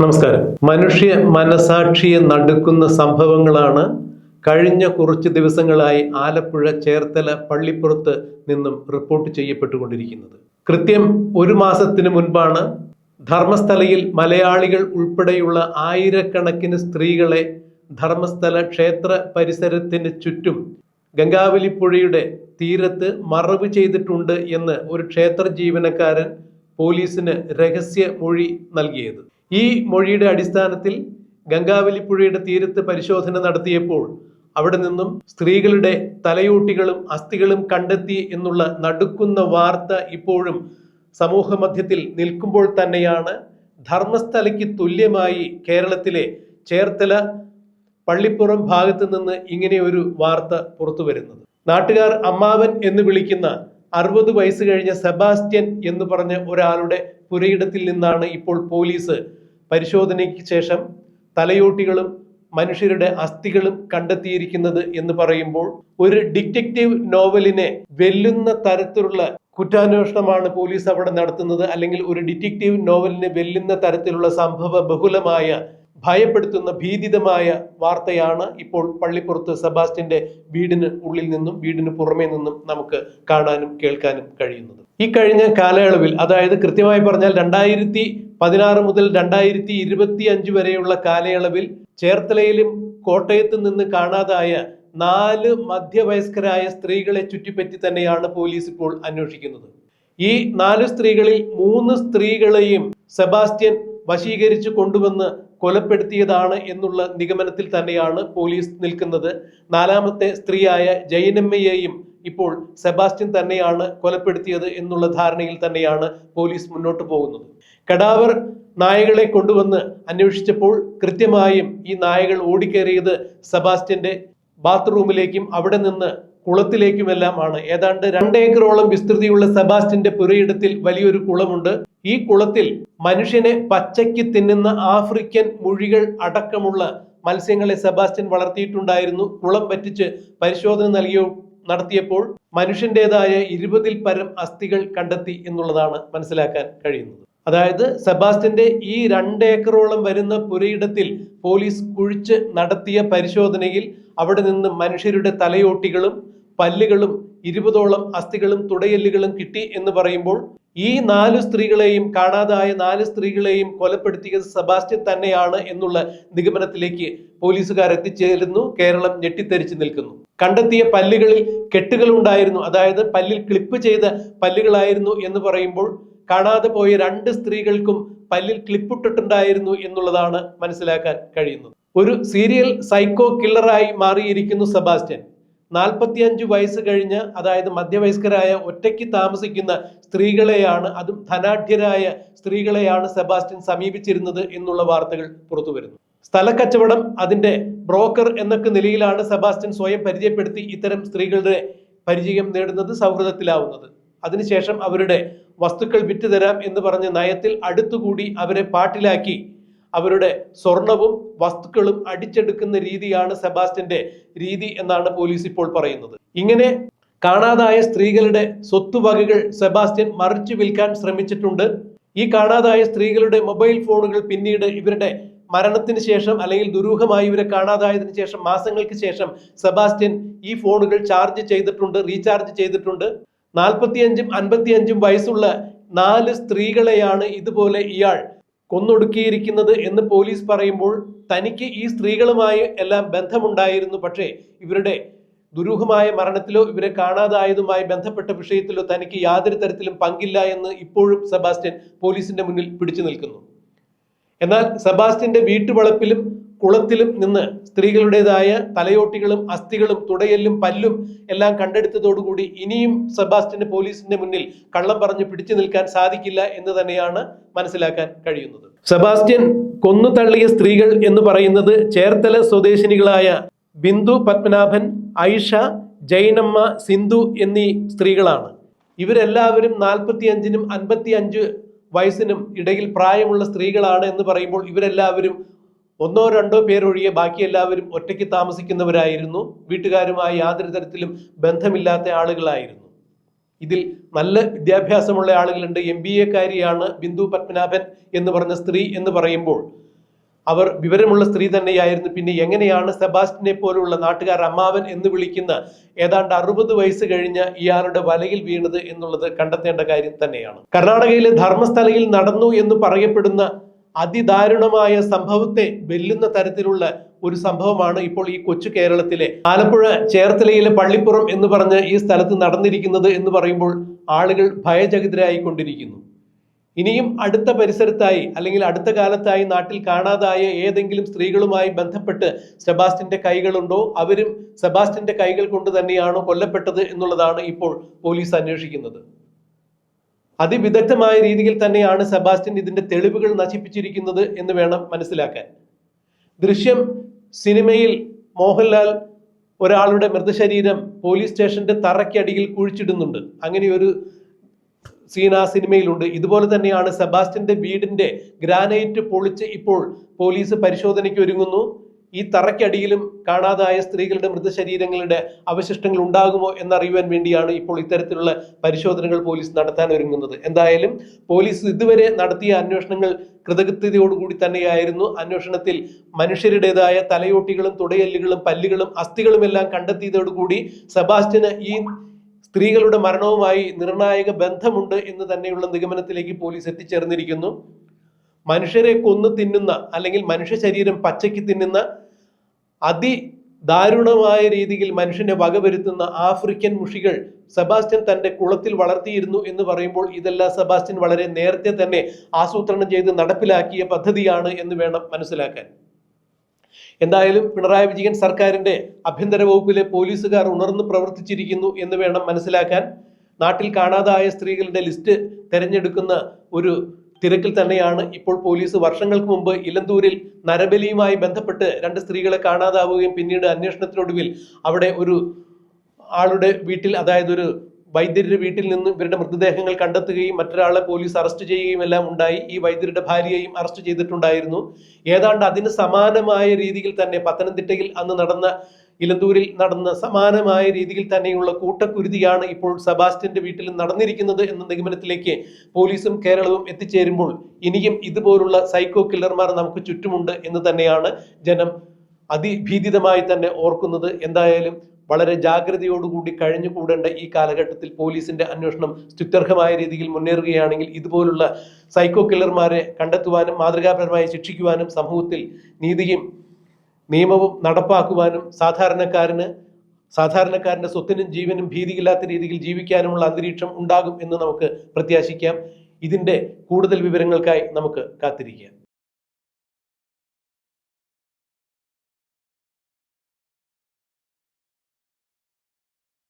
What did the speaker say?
നമസ്കാരം. മനുഷ്യ മനസാക്ഷിയെ നടുക്കുന്ന സംഭവങ്ങളാണ് കഴിഞ്ഞ കുറച്ച് ദിവസങ്ങളായി ആലപ്പുഴ ചേർത്തല പള്ളിപ്പുറത്ത് നിന്നും റിപ്പോർട്ട് ചെയ്യപ്പെട്ടുകൊണ്ടിരിക്കുന്നത്. കൃത്യം ഒരു മാസത്തിന് മുൻപാണ് ധർമ്മസ്ഥലയിൽ മലയാളികൾ ഉൾപ്പെടെയുള്ള ആയിരക്കണക്കിന് സ്ത്രീകളെ ധർമ്മസ്ഥല ക്ഷേത്ര പരിസരത്തിന് ചുറ്റും ഗംഗാവലിപ്പുഴയുടെ തീരത്ത് മറവ് ചെയ്തിട്ടുണ്ട് എന്ന് ഒരു ക്ഷേത്ര ജീവനക്കാരൻ പോലീസിന് രഹസ്യ മൊഴി നൽകിയത്. ഈ മൊഴിയുടെ അടിസ്ഥാനത്തിൽ ഗംഗാവലിപ്പുഴയുടെ തീരത്ത് പരിശോധന നടത്തിയപ്പോൾ അവിടെ നിന്നും സ്ത്രീകളുടെ തലയൂട്ടികളും അസ്ഥികളും കണ്ടെത്തി എന്നുള്ള നടുക്കുന്ന വാർത്ത ഇപ്പോഴും സമൂഹ മധ്യത്തിൽ നിൽക്കുമ്പോൾ തന്നെയാണ് ധർമ്മസ്ഥലയ്ക്ക് തുല്യമായി കേരളത്തിലെ ചേർത്തല പള്ളിപ്പുറം ഭാഗത്ത് നിന്ന് ഇങ്ങനെ ഒരു വാർത്ത പുറത്തു വരുന്നത്. നാട്ടുകാർ അമ്മാവൻ എന്ന് വിളിക്കുന്ന അറുപത് വയസ്സ് കഴിഞ്ഞ സെബാസ്റ്റ്യൻ എന്ന് പറഞ്ഞ ഒരാളുടെ പുരയിടത്തിൽ നിന്നാണ് ഇപ്പോൾ പോലീസ് പരിശോധനയ്ക്ക് ശേഷം തലയോട്ടികളും മനുഷ്യരുടെ അസ്ഥികളും കണ്ടെത്തിയിരിക്കുന്നത് എന്ന് പറയുമ്പോൾ ഒരു ഡിറ്റക്റ്റീവ് നോവലിനെ വെല്ലുന്ന തരത്തിലുള്ള കുറ്റാന്വേഷണമാണ് പോലീസ് അവിടെ നടത്തുന്നത്. അല്ലെങ്കിൽ ഒരു ഡിറ്റക്റ്റീവ് നോവലിനെ വെല്ലുന്ന തരത്തിലുള്ള സംഭവ ബഹുലമായ ഭയപ്പെടുത്തുന്ന ഭീതിതമായ വാർത്തയാണ് ഇപ്പോൾ പള്ളിപ്പുറത്ത് സെബാസ്റ്റിന്റെ വീടിന് ഉള്ളിൽ നിന്നും വീടിന് പുറമേ നിന്നും നമുക്ക് കാണാനും കേൾക്കാനും കഴിയുന്നത്. ഈ കഴിഞ്ഞ കാലയളവിൽ അതായത് കൃത്യമായി പറഞ്ഞാൽ രണ്ടായിരത്തി പതിനാറ് മുതൽ രണ്ടായിരത്തി ഇരുപത്തി അഞ്ച് വരെയുള്ള കാലയളവിൽ ചേർത്തലയിലും കോട്ടയത്ത് നിന്ന് കാണാതായ നാല് മധ്യവയസ്കരായ സ്ത്രീകളെ ചുറ്റിപ്പറ്റി തന്നെയാണ് പോലീസ് ഇപ്പോൾ അന്വേഷിക്കുന്നത്. ഈ നാല് സ്ത്രീകളിൽ മൂന്ന് സ്ത്രീകളെയും സെബാസ്റ്റ്യൻ വശീകരിച്ച് കൊണ്ടുവന്ന് കൊലപ്പെടുത്തിയതാണ് എന്നുള്ള നിഗമനത്തിൽ തന്നെയാണ് പോലീസ് നിൽക്കുന്നത്. നാലാമത്തെ സ്ത്രീയായ ജൈനമ്മയെയും ഇപ്പോൾ സെബാസ്റ്റ്യൻ തന്നെയാണ് കൊലപ്പെടുത്തിയത് എന്നുള്ള ധാരണയിൽ തന്നെയാണ് പോലീസ് മുന്നോട്ട് പോകുന്നത്. കടാവർ നായകളെ കൊണ്ടുവന്ന് അന്വേഷിച്ചപ്പോൾ കൃത്യമായും ഈ നായകൾ ഓടിക്കേറിയത് സെബാസ്റ്റ്യന്റെ ബാത്റൂമിലേക്കും അവിടെ നിന്ന് കുളത്തിലേക്കുമെല്ലാമാണ്. ഏതാണ്ട് രണ്ടേക്കറോളം വിസ്തൃതിയുള്ള സെബാസ്റ്റ്യന്റെ പുരയിടത്തിൽ വലിയൊരു കുളമുണ്ട്. ഈ കുളത്തിൽ മനുഷ്യനെ പച്ചയ്ക്ക് തിന്നുന്ന ആഫ്രിക്കൻ മുഴികൾ അടക്കമുള്ള മത്സ്യങ്ങളെ സെബാസ്റ്റ്യൻ വളർത്തിയിട്ടുണ്ടായിരുന്നു. കുളം പറ്റിച്ച് പരിശോധന നൽകിയോ നടത്തിയപ്പോൾ മനുഷ്യന്റേതായ ഇരുപതിൽ പരം അസ്ഥികൾ കണ്ടെത്തി എന്നുള്ളതാണ് മനസ്സിലാക്കാൻ കഴിയുന്നത്. അതായത് സെബാസ്റ്റിന്റെ ഈ രണ്ടേക്കറോളം വരുന്ന പുരയിടത്തിൽ പോലീസ് കുഴിച്ച് നടത്തിയ പരിശോധനയിൽ അവിടെ നിന്ന് മനുഷ്യരുടെ തലയോട്ടികളും പല്ലുകളും ഇരുപതോളം അസ്ഥികളും തുടയെല്ലുകളും കിട്ടി എന്ന് പറയുമ്പോൾ ഈ നാല് സ്ത്രീകളെയും കാണാതായ നാല് സ്ത്രീകളെയും കൊലപ്പെടുത്തിയത് സെബാസ്റ്റ്യൻ തന്നെയാണ് എന്നുള്ള നിഗമനത്തിലേക്ക് പോലീസുകാർ എത്തിച്ചേരുന്നു. കേരളം ഞെട്ടിത്തെറിച്ച് നിൽക്കുന്നു. കണ്ടെത്തിയ പല്ലുകളിൽ കെട്ടുകൾ ഉണ്ടായിരുന്നു അതായത് പല്ലിൽ ക്ലിപ്പ് ചെയ്ത പല്ലുകളായിരുന്നു എന്ന് പറയുമ്പോൾ കാണാതെ പോയ രണ്ട് സ്ത്രീകൾക്കും പല്ലിൽ ക്ലിപ്പിട്ടിട്ടുണ്ടായിരുന്നു എന്നുള്ളതാണ് മനസ്സിലാക്കാൻ കഴിയുന്നത്. ഒരു സീരിയൽ സൈക്കോ കില്ലറായി മാറിയിരിക്കുന്നു സെബാസ്റ്റ്യൻ. നാൽപ്പത്തിയഞ്ച് വയസ്സ് കഴിഞ്ഞ് അതായത് മധ്യവയസ്കരായ ഒറ്റയ്ക്ക് താമസിക്കുന്ന സ്ത്രീകളെയാണ് അതും ധനാഢ്യരായ സ്ത്രീകളെയാണ് സെബാസ്റ്റ്യൻ സമീപിച്ചിരുന്നത് എന്നുള്ള വാർത്തകൾ പുറത്തു വരുന്നു. സ്ഥലക്കച്ചവടം അതിന്റെ ബ്രോക്കർ എന്നൊക്കെ നിലയിലാണ് സെബാസ്റ്റ്യൻ സ്വയം പരിചയപ്പെടുത്തി ഇത്തരം സ്ത്രീകളുടെ പരിചയം നേടുന്നത് സൗഹൃദത്തിലാവുന്നത്. അതിനുശേഷം അവരുടെ വസ്തുക്കൾ വിറ്റുതരാം എന്ന് പറഞ്ഞ് നയത്തിൽ അടുത്തുകൂടി അവരെ പാട്ടിലാക്കി അവരുടെ സ്വർണവും വസ്തുക്കളും അടിച്ചെടുക്കുന്ന രീതിയാണ് സെബാസ്റ്റ്യന്റെ രീതി എന്നാണ് പോലീസ് ഇപ്പോൾ പറയുന്നത്. ഇങ്ങനെ കാണാതായ സ്ത്രീകളുടെ സ്വത്തുവകകൾ സെബാസ്റ്റ്യൻ മറിച്ചു വിൽക്കാൻ ശ്രമിച്ചിട്ടുണ്ട്. ഈ കാണാതായ സ്ത്രീകളുടെ മൊബൈൽ ഫോണുകൾ പിന്നീട് ഇവരുടെ മരണത്തിന് ശേഷം അല്ലെങ്കിൽ ദുരൂഹമായി ഇവരെ കാണാതായതിനു ശേഷം മാസങ്ങൾക്ക് ശേഷം സെബാസ്റ്റ്യൻ ഈ ഫോണുകൾ ചാർജ് ചെയ്തിട്ടുണ്ട് റീചാർജ് ചെയ്തിട്ടുണ്ട്. നാൽപ്പത്തിയഞ്ചും അൻപത്തിയഞ്ചും വയസ്സുള്ള നാല് സ്ത്രീകളെയാണ് ഇതുപോലെ ഇയാൾ കൊന്നൊടുക്കിയിരിക്കുന്നത് എന്ന് പോലീസ് പറയുമ്പോൾ തനിക്ക് ഈ സ്ത്രീകളുമായി എല്ലാം ബന്ധമുണ്ടായിരുന്നു. പക്ഷേ ഇവരുടെ ദുരൂഹമായ മരണത്തിലോ ഇവരെ കാണാതായതുമായി ബന്ധപ്പെട്ട വിഷയത്തിലോ തനിക്ക് യാതൊരു തരത്തിലും പങ്കില്ല എന്ന് ഇപ്പോഴും സെബാസ്റ്റ്യൻ പോലീസിന്റെ മുന്നിൽ പിടിച്ചു നിൽക്കുന്നു. എന്നാൽ സെബാസ്റ്റ്യന്റെ വീട്ടുവളപ്പിലും കുളത്തിലും നിന്ന് സ്ത്രീകളുടേതായ തലയോട്ടികളും അസ്ഥികളും തുടയെല്ലും പല്ലും എല്ലാം കണ്ടെടുത്തതോടുകൂടി ഇനിയും സെബാസ്റ്റിന് പോലീസിന്റെ മുന്നിൽ കള്ളം പറഞ്ഞ് പിടിച്ചു നിൽക്കാൻ സാധിക്കില്ല എന്ന് തന്നെയാണ് മനസ്സിലാക്കാൻ കഴിയുന്നത്. സെബാസ്റ്റ്യൻ കൊന്നു തള്ളിയ സ്ത്രീകൾ എന്ന് പറയുന്നത് ചേർത്തല സ്വദേശിനികളായ ബിന്ദു പത്മനാഭൻ ഐഷ ജൈനമ്മ സിന്ധു എന്നീ സ്ത്രീകളാണ്. ഇവരെല്ലാവരും നാൽപ്പത്തി അഞ്ചിനും അൻപത്തി അഞ്ച് വയസ്സിനും ഇടയിൽ പ്രായമുള്ള സ്ത്രീകളാണ് എന്ന് പറയുമ്പോൾ ഇവരെല്ലാവരും ഒന്നോ രണ്ടോ പേരൊഴികെ ബാക്കി എല്ലാവരും ഒറ്റയ്ക്ക് താമസിക്കുന്നവരായിരുന്നു. വീട്ടുകാരുമായി യാതൊരു തരത്തിലും ബന്ധമില്ലാത്ത ആളുകളായിരുന്നു. ഇതിൽ നല്ല വിദ്യാഭ്യാസമുള്ള ആളുകളുണ്ട്. എം ബി എക്കാരിയാണ് ബിന്ദു പത്മനാഭൻ എന്ന് പറഞ്ഞ സ്ത്രീ എന്ന് പറയുമ്പോൾ അവർ വിവരമുള്ള സ്ത്രീ തന്നെയായിരുന്നു. പിന്നെ എങ്ങനെയാണ് സെബാസ്റ്റിനെ പോലുള്ള നാട്ടുകാർ അമ്മാവൻ എന്ന് വിളിക്കുന്ന ഏതാണ്ട് അറുപത് വയസ്സ് കഴിഞ്ഞ ഇയാളുടെ വലയിൽ വീണത് എന്നുള്ളത് കണ്ടെത്തേണ്ട കാര്യം തന്നെയാണ്. കർണാടകയിലെ ധർമ്മസ്ഥലയിൽ നടന്നു എന്ന് പറയപ്പെടുന്ന അതിദാരുണമായ സംഭവത്തെ വെല്ലുന്ന തരത്തിലുള്ള ഒരു സംഭവമാണ് ഇപ്പോൾ ഈ കൊച്ചു കേരളത്തിലെ ആലപ്പുഴ ചേർത്തലയിലെ പള്ളിപ്പുറം എന്ന് പറഞ്ഞ് ഈ സ്ഥലത്ത് നടന്നിരിക്കുന്നത് എന്ന് പറയുമ്പോൾ ആളുകൾ ഭയചകിതരായിക്കൊണ്ടിരിക്കുന്നു. ഇനിയും അടുത്ത പരിസരത്തായി അല്ലെങ്കിൽ അടുത്ത കാലത്തായി നാട്ടിൽ കാണാതായ ഏതെങ്കിലും സ്ത്രീകളുമായി ബന്ധപ്പെട്ട് സെബാസ്റ്റിന്റെ കൈകളുണ്ടോ? അവരും സെബാസ്റ്റിന്റെ കൈകൾ കൊണ്ട് തന്നെയാണോ കൊല്ലപ്പെട്ടത് എന്നുള്ളതാണ് ഇപ്പോൾ പോലീസ് അന്വേഷിക്കുന്നത്. അതിവിദഗ്ധമായ രീതിയിൽ തന്നെയാണ് സെബാസ്റ്റ്യൻ ഇതിന്റെ തെളിവുകൾ നശിപ്പിച്ചിരിക്കുന്നത് എന്ന് വേണം മനസ്സിലാക്കാൻ. ദൃശ്യം സിനിമയിൽ മോഹൻലാൽ ഒരാളുടെ മൃതശരീരം പോലീസ് സ്റ്റേഷന്റെ തറയ്ക്കടിയിൽ കുഴിച്ചിടുന്നുണ്ട്. അങ്ങനെ ഒരു സീൻ ആ സിനിമയിലുണ്ട്. ഇതുപോലെ തന്നെയാണ് സെബാസ്റ്റ്യന്റെ വീടിന്റെ ഗ്രാനൈറ്റ് പൊളിച്ച് ഇപ്പോൾ പോലീസ് പരിശോധനയ്ക്ക് ഒരുങ്ങുന്നു. ഈ തറയ്ക്കടിയിലും കാണാതായ സ്ത്രീകളുടെ മൃതശരീരങ്ങളുടെ അവശിഷ്ടങ്ങൾ ഉണ്ടാകുമോ എന്നറിയുവാൻ വേണ്ടിയാണ് ഇപ്പോൾ ഇത്തരത്തിലുള്ള പരിശോധനകൾ പോലീസ് നടത്താൻ ഒരുങ്ങുന്നത്. എന്തായാലും പോലീസ് ഇതുവരെ നടത്തിയ അന്വേഷണങ്ങൾ കൃതകൃത്യതയോടുകൂടി തന്നെയായിരുന്നു. അന്വേഷണത്തിൽ മനുഷ്യരുടേതായ തലയോട്ടികളും തുടയല്ലുകളും പല്ലുകളും അസ്ഥികളും എല്ലാം കണ്ടെത്തിയതോടുകൂടി സെബാസ്റ്റ്യന് ഈ സ്ത്രീകളുടെ മരണവുമായി നിർണായക ബന്ധമുണ്ട് എന്ന് തന്നെയുള്ള നിഗമനത്തിലേക്ക് പോലീസ് എത്തിച്ചേർന്നിരിക്കുന്നു. മനുഷ്യരെ കൊന്നു തിന്നുന്ന അല്ലെങ്കിൽ മനുഷ്യ ശരീരം പച്ചയ്ക്ക് തിന്നുന്ന അതി ദാരുണമായ രീതിയിൽ മനുഷ്യനെ വകവരുത്തുന്ന ആഫ്രിക്കൻ മുഷികൾ സെബാസ്റ്റ്യൻ തന്റെ കുളത്തിൽ വളർത്തിയിരുന്നു എന്ന് പറയുമ്പോൾ ഇതെല്ലാം സെബാസ്റ്റ്യൻ വളരെ നേരത്തെ തന്നെ ആസൂത്രണം ചെയ്ത് നടപ്പിലാക്കിയ പദ്ധതിയാണ് എന്ന് വേണം മനസ്സിലാക്കാൻ. എന്തായാലും പിണറായി വിജയൻ സർക്കാരിന്റെ ആഭ്യന്തര വകുപ്പിലെ പോലീസുകാർ ഉണർന്നു പ്രവർത്തിച്ചിരിക്കുന്നു എന്ന് വേണം മനസ്സിലാക്കാൻ. നാട്ടിൽ കാണാതായ സ്ത്രീകളുടെ ലിസ്റ്റ് തെരഞ്ഞെടുക്കുന്ന ഒരു തിരക്കിൽ തന്നെയാണ് ഇപ്പോൾ പോലീസ് വർഷങ്ങൾക്ക് മുമ്പ് ഇലന്തൂരിൽ നരബലിയുമായി ബന്ധപ്പെട്ട് രണ്ട് സ്ത്രീകളെ കാണാതാവുകയും പിന്നീട് അന്വേഷണത്തിനൊടുവിൽ അവിടെ ഒരു ആളുടെ വീട്ടിൽ അതായത് ഒരു വൈദ്യരുടെ വീട്ടിൽ നിന്ന് ഇവരുടെ മൃതദേഹങ്ങൾ കണ്ടെത്തുകയും മറ്റൊരാളെ പോലീസ് അറസ്റ്റ് ചെയ്യുകയും എല്ലാം ഉണ്ടായി. ഈ വൈദ്യരുടെ ഭാര്യയെയും അറസ്റ്റ് ചെയ്തിട്ടുണ്ടായിരുന്നു. ഏതാണ്ട് അതിന് സമാനമായ രീതിയിൽ തന്നെ പത്തനംതിട്ടയിൽ അന്ന് നടന്ന ഇലന്തൂരിൽ നടന്ന സമാനമായ രീതിയിൽ തന്നെയുള്ള കൂട്ടക്കുരുതിയാണ് ഇപ്പോൾ സെബാസ്റ്റ്യന്റെ വീട്ടിൽ നടന്നിരിക്കുന്നത് എന്ന നിഗമനത്തിലേക്ക് പോലീസും കേരളവും എത്തിച്ചേരുമ്പോൾ ഇനിയും ഇതുപോലുള്ള സൈക്കോ കില്ലർമാർ നമുക്ക് ചുറ്റുമുണ്ട് എന്ന് തന്നെയാണ് ജനം അതിഭീതിതമായി തന്നെ ഓർക്കുന്നത്. എന്തായാലും വളരെ ജാഗ്രതയോടുകൂടി കഴിഞ്ഞുകൂടേണ്ട ഈ കാലഘട്ടത്തിൽ പോലീസിന്റെ അന്വേഷണം സ്തുത്യർഹമായ രീതിയിൽ മുന്നേറുകയാണെങ്കിൽ ഇതുപോലുള്ള സൈക്കോ കില്ലർമാരെ കണ്ടെത്തുവാനും മാതൃകാപരമായി ശിക്ഷിക്കുവാനും സമൂഹത്തിൽ നീതിയും നിയമവും നടപ്പാക്കുവാനും സാധാരണക്കാരന് സാധാരണക്കാരന്റെ സ്വത്തിനും ജീവനും ഭീതിയില്ലാത്ത രീതിയിൽ ജീവിക്കാനുമുള്ള അന്തരീക്ഷം ഉണ്ടാകും എന്ന് നമുക്ക് പ്രത്യാശിക്കാം. ഇതിന്റെ കൂടുതൽ വിവരങ്ങൾക്കായി നമുക്ക് കാത്തിരിക്കാം.